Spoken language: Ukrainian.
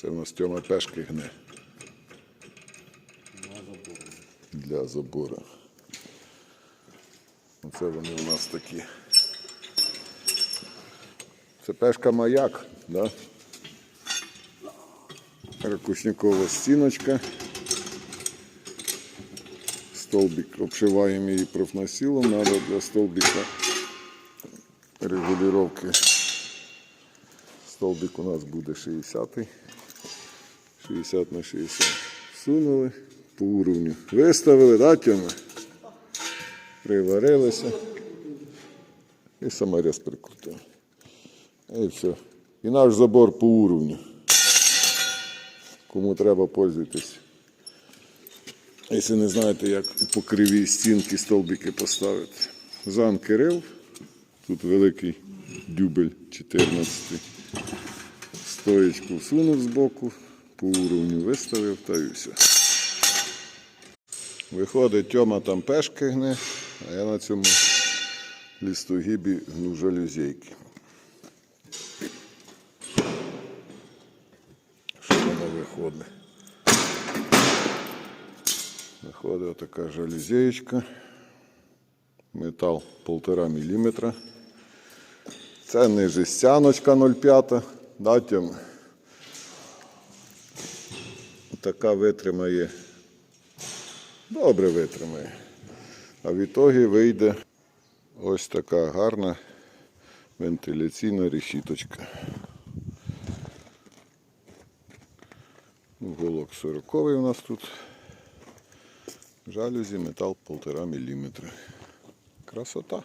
Це в нас Тьома пешки гне для забору. Оце вони у нас такі. Це пешка маяк, да? Ракушникова стіночка. Столбик обшиваємо її профнасилом, треба для столбика регулировки. Столбик у нас буде 60 60 на 60. Всунули по уровню. Виставили, да, Тьома? Приварилися. І саморез прикрутили. І все. І наш забор по уровню. Кому треба, пользуйтесь. Якщо не знаєте, як по кривій стінки стовбики поставити. Зан Кирил. Тут великий дюбель 14. Стоечку всунув збоку, по уровню виставив та і все. Виходить, Тьома там пешки гне, а я на цьому лістогібі гну жалюзейки. Що воно виходить? Виходить така жалюзеєчка. Метал 1,5 мм. Це не жестяночка 0,5. Да, Тьома? Така витримає добре витримає. А в ітогі вийде ось така гарна вентиляційна решіточка. Уголок 40 у нас тут. Жалюзі метал 1,5 мм. Красота.